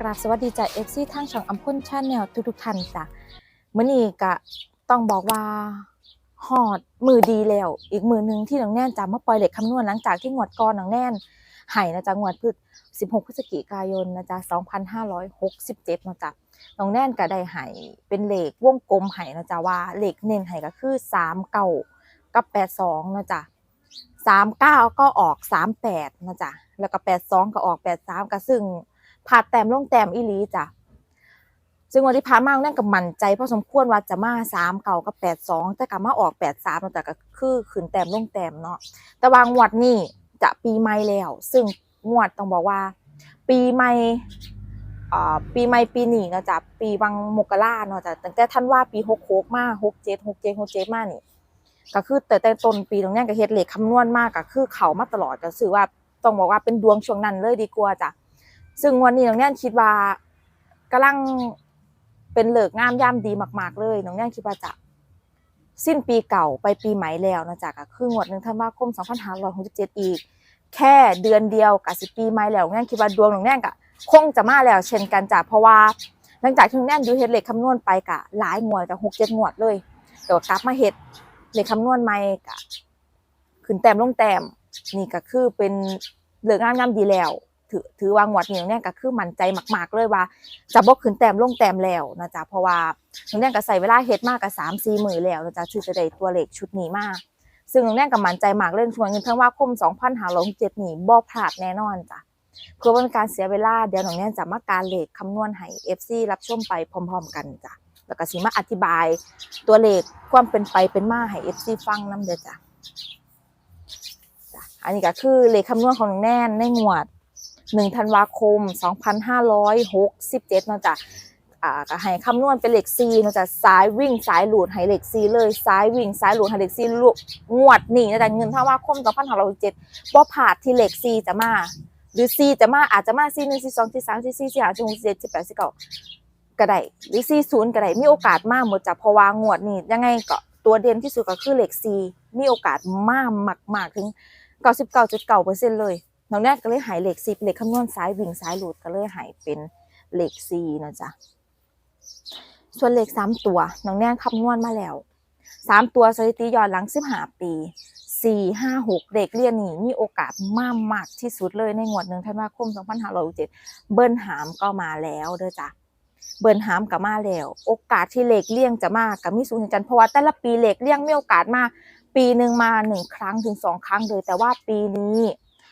กราบสวัสดีจ้ะเอฟซีทางช่องอัมพลชาแนลทุกทุกๆท่านจ้ะเมื้อนี้ก็ต้องบอกว่าฮอดมือดีแล้ว อีกมือหนึงที่น้องแน่นจะมาปล่อยเหล็กคำนวณหลังจากที่งวดก่อนน้องแน่นให้นะจ๊ะงวดพืช16 พฤศจิกายนนะจ๊ะ2567นะจ๊ะน้องแน่นก็ได้ให้เป็นเหลขวงกลมให้นะจ๊ะว่าเหลขเน้นให้ก็คือ3เก้ากับ82นะจ๊ะ39 ก็ออก 38นะจ๊ะแล้วก็82ก็ออก 83ก็ซึ่ง ผาดแต้มลงแต้มอีหลีจ้ะซึ่งวันที่ผ่านมานั่นก็มั่นใจพอสมควรว่าจะมาสามเก่ากับแปดสองแต่กลับมาออกแปดสามแต่ก็คือขึ้นแต้มลงแต้มเนาะแต่วางวดนี่จะปีใหม่แล้ว ซึ่งงวดต้องบอกว่า ปีใหม่อ่าปีใหม่ปีนี้เนาะจ้ะปีวังมกราเนาะจ้ะตั้งแต่ท่านว่าปีหกหกมาหกเจ็ดหกเจ็ดหกเจ็ดมานี่ก็คือแต่แต่ต้นปีตรงเนี้ยก็เฮ็ดเหลขคำนวณมากก็คือเขามาตลอดก็คือว่าต้องบอกว่าเป็นดวงช่วงนั้นเลยดีกว่าจ้ะ ซึ่งวันนี้น้องแน่นคิดว่ากำลังเป็นเหลิกงามย่ำดีมาก ๆ เลยน้องแน่นคิดว่าจะสิ้นปีเก่าไปปีใหม่แล้วนะจ๊ะก็คืองวดหนึ่งธันวาคม2567 อีก แค่เดือนเดียวกับสิปีใหม่แล้วน้องแน่นคิดว่าดวงน้องแน่นก็คงจะมาแล้วเช่นกันจ้ะเพราะว่าหลังจากที่น้องแน่นอยู่เฮ็ดเหลขคำนวณไปกะหลายงวดกับหกเจ็ดงวดเลยแต่ว่ากลับมาเฮ็ดเหลขคำนวณใหม่กะขึ้นแต้มลงแต้มนี่ก็คือเป็นเหลิกงามย่ำดีแล้ว ถือถือว่างวดนี้เนี่ยก็คือมั่นใจมากๆเลยว่า จะบ่ขึ้นแต้มลงแต้มแล้วนะจ๊ะเพราะว่าน้องแน่นก็ใส่เวลาเฮ็ดมากกับสามสี่มือแล้วนะจ๊ะที่จะได้ตัวเลขชุดนี้มาก ซึ่งน้องแน่นก็มั่นใจมากเรื่องชวนเงินทั้งว่าคม2567นี่บ่พลาดแน่นอนจ้ะเพื่อเป็นการเสียเวลาเดี๋ยวน้องแน่นจะมาการเลขคำนวณให้ FC รับชมไปพร้อม ๆ กันจ้ะแล้วก็สิมาอธิบายตัวเลขความเป็นไปเป็นมาให้ FC ฟังนํเด้อจ้ะอันนี้ก็คือเลขคำนวณของน้องแน่นในงวด หนึ่งธันวาคม 2567เนาะจ้ะอ่าก็ให้คำนวณเป็นเหลขซีเนาะจ้ะซ้ายวิ่งซ้ายหลุดให้เลขซีเลยซ้ายวิ่งซ้ายหลุดให้เลขซีลุงวดนี่นะจ๊ะเงินธันวาคม2567บ่ผ่าดที่เหลขซีจะมาหรือซีจะมาอาจจะมาซีหนึ่งซีสองซีสามซีสี่ซีห้าซีหกซีเจ็ดซีแปดซีเก้าก็ได้หรือซีศูนย์ก็ได้มีโอกาสมากหมดจ้ะพราะว่างงวดนี่ยังไงก็ตัวเด่นที่สุดก็คือเหลขซีมีโอกาสมากมากถึง99.9%เลย น้องแนทก็เลยหายเหล็กซีเหล็กคำนวณซ้ายวิ่งซ้ายหลุดก็เลยหายเป็นเหล็กซีนะจ๊ะส่วนเหล็กสามตัวน้องแนทคำนวณมาแล้วสามตัวสถิติย้อนหลังสิบห้าปีสี่ห้าหกเด็กเรียนหนีมีโอกาสมากมากที่สุดเลยในงวดหนึ่งธันวาคมสองพันห้าร้อยเจ็ดเบิ้ลหามก็มาแล้วเด้อจ้ะเบิ้ลหามก็มาแล้ว โอกาสที่เหล็กเลี่ยงจะมากกับมีสูงเหมือนกันเพราะว่าแต่ละปีเหล็กเลี่ยงมีโอกาสมา ปีหนึ่งมาหนึ่งครั้งถึงสองครั้งเลยแต่ว่าปีนี้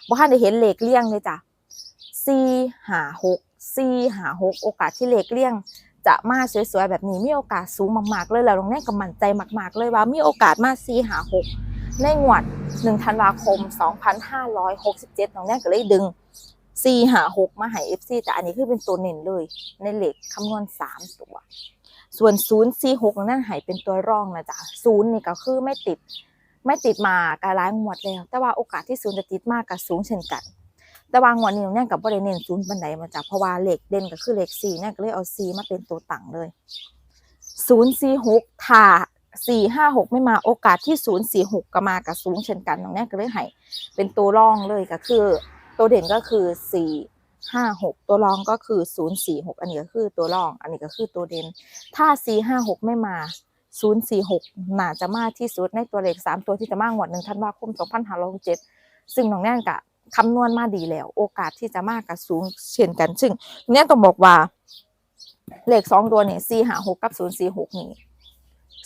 บ่ทันได้เห็นเหล็กเลี่ยงเลยจ้ะสี่หาหกสี่หาหกโอกาสที่เหล็กเลี่ยง จะมาสวยๆแบบนี้มีโอกาสสูงมากๆเลยแล้วตรงนี้ก็มั่นใจมาก ๆ เลยว่ามีโอกาสมาสี่หาหกในงวดหนึ่งธันวาคมสองพันห้าร้อยหกสิบเจ็ดน้องแน่ก็เลยดึงสี่หาหกมาให้เอฟซีแต่อันนี้คือเป็นตัวเน้นเลย ในเหล็กคำนวณสามตัว ส่วนศูนย์สี่หกนั่นใหายเป็นตัวร่องนะจ๊ะศูนย์นี่ก็คือไม่ติด ไม่ติดมาการล้างงวดแล้ว แต่ว่าโอกาสที่ศูนย์จะติดมากกับสูงเช่นกัน แต่ว่างวดนี้น้องแน่นกับบริเน้นศูนย์บันไดมาจากเพราะว่าเลขเด่นก็คือเหลขสี่เนี่ยก็เลยเอาสีมาเป็นตัวตั้งเลยศูนย์สี่หกถ้าสี่ห้าหกไม่มาโอกาสที่ศูนย์สี่หกก็มากับสูงเช่นกันน้องน่นก็เลยให้เป็นตัวร่องเลยก็คือ ตัวเด่นก็คือสี่ห้าหกตัวรองก็คือศูนย์สี่หกอันนี้ก็คือตัวรอง อันนี้ก็คือตัวเด่นถ้าสี่ห้าหกไม่มา ศูนย์สี่หกน่าจะมากที่สุดในตัวเลขสามตัวที่จะมากงวดหนึ่งธันวาคมสองพันห้าร้อยเจ็ดซึ่งน้องแน่นกะคำนวณมาดีแล้ว โอกาสที่จะมากกับสูงเช่นกัน ซึ่งเนี่ยต้องบอกว่าเลขสองตัวเนี่ยสี่หาหกกับศูนย์สี่หกนี่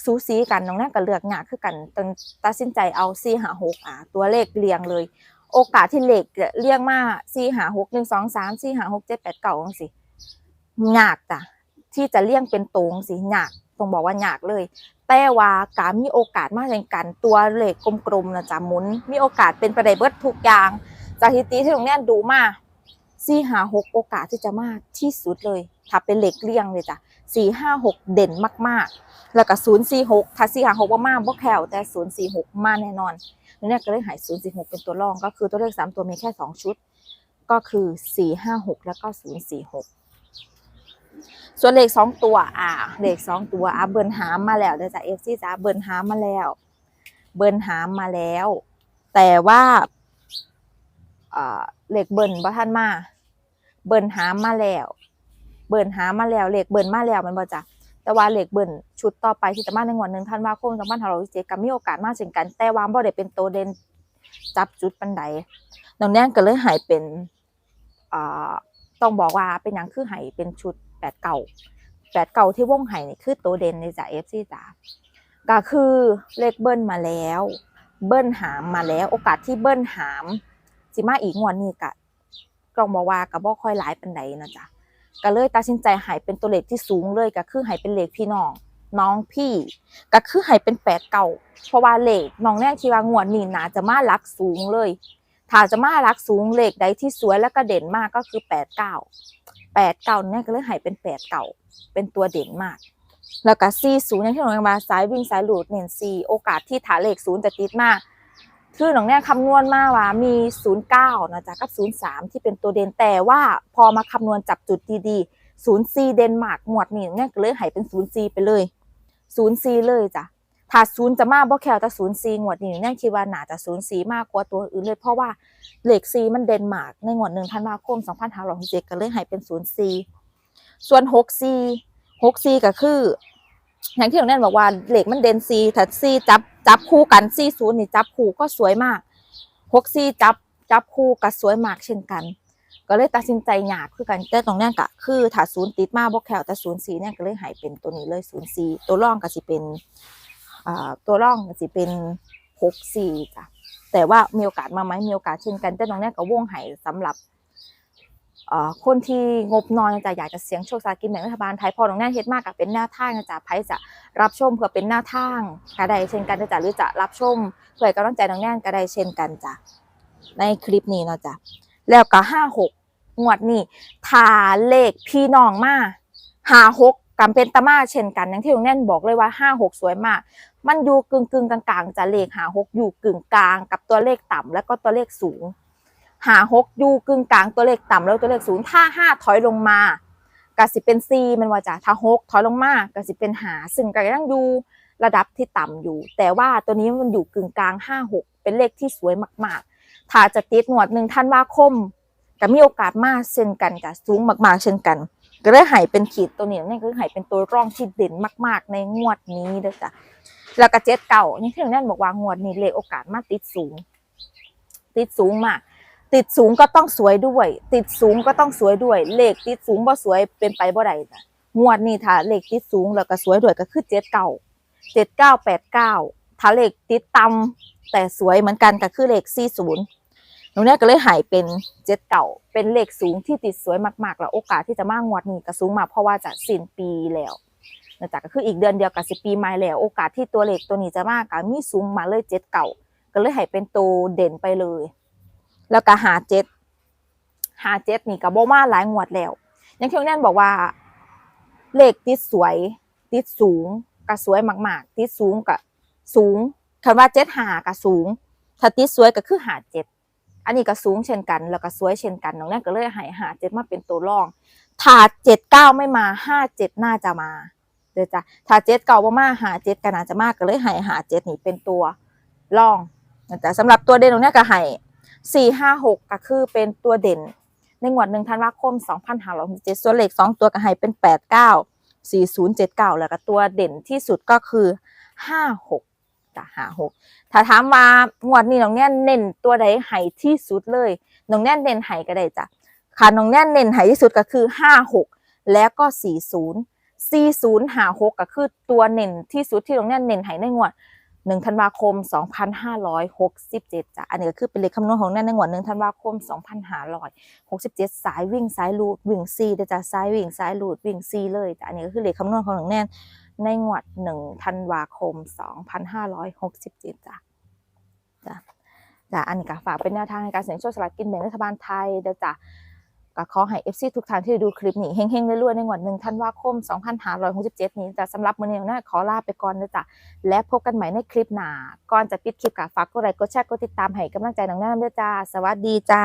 สูสีกันน้องแน่นก็เลือกยากคือกันตังตัดสินใจเอาสี่หาหกอะตัวเลขเรียงเลย โอกาสที่เลขเรียงมาสี่หาหกหนึ่งสองสามสี่หาหกเจ็ดแปดเก้าสิยากจ้ะที่จะเลี่ยงเป็นตรงสิยาก ต้องบอกว่ายากเลย แต่ว่าการมีโอกาสมากในกัน ตัวเหลขกกลมๆนะจ๊ะหมุน มีโอกาสเป็นไปได้เบิดทุกอย่างจากทิตีที่ตรงเนี้ยดูมาสี่หาหกโอกาสที่จะมากที่สุดเลยถ้าเป็นเหล็กเลี่ยงเลยจ้ะสี่ห้าหกเด่นมากๆ แล้วก็ศูนย์สี่หกถ้าสี่หาหกว่ามากบ่แคลแต่ศูนย์สี่หกมาแน่นอนเนี่ยก็เลยหายศูนย์สี่หกเป็นตัวรองก็คือตัวเลขสามตัวมีแค่สองชุด ก็คือสี่ห้าหกแล้วก็ศูนย์สี่หก ส่วนเลขสองตัว อ่า เลขสองตัว อ่าเบิร์นหามมาแล้วเดี๋ยวจะเอฟซีจ้าเบิร์นหามมาแล้ว เบิร์นหามมาแล้ว แต่ว่าอ่าเลขเบิร์นบ่ท่านมา เบิร์นหามมาแล้ว เบิร์นหามมาแล้ว เลขเบิร์นมาแล้วมันบ่จ้ะแต่ว่าเหลขเบิร์นชุดต่อไปที่จะมาในงวดหนึ่งธันว่าคม2567ก็มีโอกาสมากเช่นกัน แต่ว่าบ่ได้เป็นตัวเด่นจับจุดปันใดน้องแนนก็เลยหายเป็นอ่าต้องบอกว่าเป็นหยังคือหายเป็นชุด แปดเก่าแปดเก่าที่วงใหายนี่คือตัวเด่นในจ้ะ FC จ้ะก็คือเลขเบิ้ลมาแล้ว เบิ้ลหามมาแล้ว โอกาสที่เบิ้ลหามสิมาอีกงวดนี้ก็ต้องบอกว่าก็บ่ค่อยหลายปานใดนะจ๊ะก็เลยตัดสินใจหายเป็นตัวเลขที่สูงเลยก็คือหายเป็นเลขพี่น้องน้องพี่ก็คือหายเป็นแปดเก่าเพราะว่าเลขน้องแน่คิดว่างวดนี้น่าจะมาลักสูงเลยถ้าจะมาลักสูงเลขใดที่สวยแล้วก็เด่นมากก็คือแปดเก้า แปดเก้าเนี่ยก็เลยหายเป็นแปดเก่าเป็นตัวเด่นมาก แล้วก็ซีศูนย์อย่างที่หน้องมาสายวิ่งสายหลุดเน้นซีโอกาสที่ถานเลขศูนย์จะติดมากคือหนองเนี่ยคำนวณมาว่ามี 09นะจ๊ะกับ 03 ที่เป็นตัวเด่นแต่ว่าพอมาคำนวณจับจุดดีๆ04เดนมาร์กหมวดนี่เนี่ยก็เลยหายเป็น 04 ไปเลย 04 เลยจ้ะ ถ้าศูนย์จะมากบ่แค่แต่04งวดนี้เนี่ยคิดว่าน่าจะ04มากกว่าตัวอื่นเลย เพราะว่าเลข4มันเดนมาร์กในงวดหนึ่งธันวาคม2567ก็เลยใหายเป็น04ส่วน64 64ก็คือ อย่างที่น้องแน่นบอกว่าเหล็กมันเดนซีถ้าซีจับจับคู่กันซีศูนย์นี่จับคู่ก็สวยมากหกซีจับจับคู่ก็สวยมากเช่นกัน ก็เลยตัดสินใจหยาบคือกันแต่ตรงเนี้ยก็คือถ้าศูนย์ติดมาบกแคลแต่ศูนย์ซีเนี่ยก็เลยหายเป็นตัวนี้เลยศูนย์ซีตัวร่องก็สิเป็น ตัวร่องสิเป็นหกซีจ้ะแต่ว่ามีโอกาสมาไหมมีโอกาสเช่นกันแต่ตรงนี้ก็วงใหายสำหรับคนที่งบน้อยนะจ๊ะอยากจะเสี่ยงโชคสากกินแบ่งรัฐบาลไทยพอตรงนี้เฮ็ดมากกับเป็นหน้าทางนะจ๊ะไพ่จะรับชมเพื่อเป็นหน้าทางก็ได้เช่นกันนะจ๊ะหรือจะรับชมเพื่อให้กำลังใจน้องแน่นก็ได้เช่นกันจ้ะในคลิปนี้เนาะจ๊ะแล้วก็ห้าหกงวดนี้ทาเลขพี่น้องมาหาหก กำเป็นตะมาเช่นกันอย่างที่น้องแน่นบอกเลยว่าห้าหกสวยมาก มันอยู่กึ่งกึ่งกลางๆจะเลขหาหกอยู่กึ่งกลางกับตัวเลขต่ำแล้วก็ตัวเลขสูงหาหกอยู่กึ่งกลางตัวเลขต่ำแล้วตัวเลขศูนย์ถ้าห้าถอยลงมากสิเป็นซีมันว่าจะถ้าหกถอยลงมากสิเป็นหาซึ่งก็ยังอยู่ระดับที่ต่ำอยู่ แต่ว่าตัวนี้มันอยู่กึ่งกลางห้าหกเป็นเลขที่สวยมากๆ ถ้าจะติดหนวดหนึ่งท่านว่าคมก็มีโอกาสมากเช่นกันกับสูงมากๆ เช่นกัน ก็เลยหายเป็นขีดตัวนี้นี่คือใหายเป็นตัวร่องที่เด่นมาก ๆ ในงวดนี้เด้อจ้ะแล้วก็เจ็ดเก่าอย่างที่นั่นบอกว่างวดนี้เลขโอกาสมาติดสูง ติดสูงมากติดสูงก็ต้องสวยด้วย ติดสูงก็ต้องสวยด้วย เลขติดสูงบ่สวยเป็นไปบ่ได้จ้ะงวดนี้ถ้าเลขติดสูงแล้วก็สวยด้วยก็คือเจ็ดเก้าเจ็ดเก้าแปดเก้าถ้าเลขติดต่ำแต่สวยเหมือนกันก็คือเลขสี่ศูนย์ตรงนี้ก็เลยหายเป็นเจ็ดเก่า เป็นเลขสูงที่ติดสวยมากๆแล้วโอกาสที่จะมางวดนี้ก็สูงมากเพราะว่าจะสิ้นปีแล้วนะจ๊ะก็คืออีกเดือนเดียวกับสิปีใหม่แล้ว โอกาสที่ตัวเลขตัวนี้จะมากก็มีสูงมาเลยเจ็ดเก่าก็เลยใหายเป็นตัวเด่นไปเลย แล้วก็หาเจ็ดหาเจ็ดนี่ก็บ่มาหลายงวดแล้วอย่างที่น้องแน่นบอกว่า เลขติดสวย ติดสูงก็สวยมากๆ ติดสูงก็สูงคำว่าเจ็ดหาก็สูง ถ้าติดสวยก็คือหาเจ็ด อันนี้ก็สูงเช่นกัน แล้วก็สวยเช่นกันน้องแน่ก็เลยหายหาเจ็ดมาเป็นตัวรอง ถ้าเจ็ดเก้าไม่มาห้าเจ็ดน่าจะมาเดี๋ยวจ้ะถ้าเจ็ดเก้าบ่มาหาเจ็ดก็น่าจะมากก็เลยหายหาเจ็ดนี่เป็นตัวรองนะจ๊ะสำหรับตัวเด่นตรงนี้ก็ให้สี่ห้าหกก็คือเป็นตัวเด่น ในงวดหนึ่งธันวาคมสองพันห้าร้อยหกสิบเจ็ดส่วนเลขสองตัวก็ให้เป็นแปดเก้าสี่ศูนย์เจ็ดเก้าแล้วก็ตัวเด่นที่สุดก็คือห้าหกะหาหกถ้าถามว่างวดนี้น้องแน่นเน้นตัวใดให้ที่สุดเลยน้องแน่นเน้นให้ก็ได้จ้ะค่ะน้องแน่นเน้นให้ที่สุดก็คือห้าหกแล้วก็สี่ศูนย์สี่ศูนย์หาหกก็คือตัวเน้นที่สุดที่น้องแน่นเน้นให้ในงวดหนึ่งธันวาคม 2567จ้ะอันนี้ก็คือเป็นเลขคำนวณของแน่นในงวดหนึ่งธันวาคม 2567 สายวิ่งสายลูดวิ่งซีเด้จ้ะสายวิ่งสายลูดวิ่งซีเลยจ้ะอันนี้ก็คือเลขคำนวณของน้องแน่น ในงวดหนึ่งธันวาคม2567จ้ะจ้ะจ้ะอันนี้ก็ฝากเป็นแนวทางในการเสี่ยงโชคสลากกินแบ่งรัฐบาลไทยเด้อจ้ะก็ขอให้ FC ทุกท่านที่ดูคลิปนี้เฮงๆรวยๆในงวดหนึ่งธันวาคม2567นี้แต่สำหรับมื้อนี้นะขอลาไปก่อนนะจ๊ะและพบกันใหม่ในคลิปหน้าก่อนจะปิดคลิปก็ฝากกดไลค์กดแชร์กดติดตามให้กำลังใจน้องแน่นด้วยจ้าสวัสดีจ้า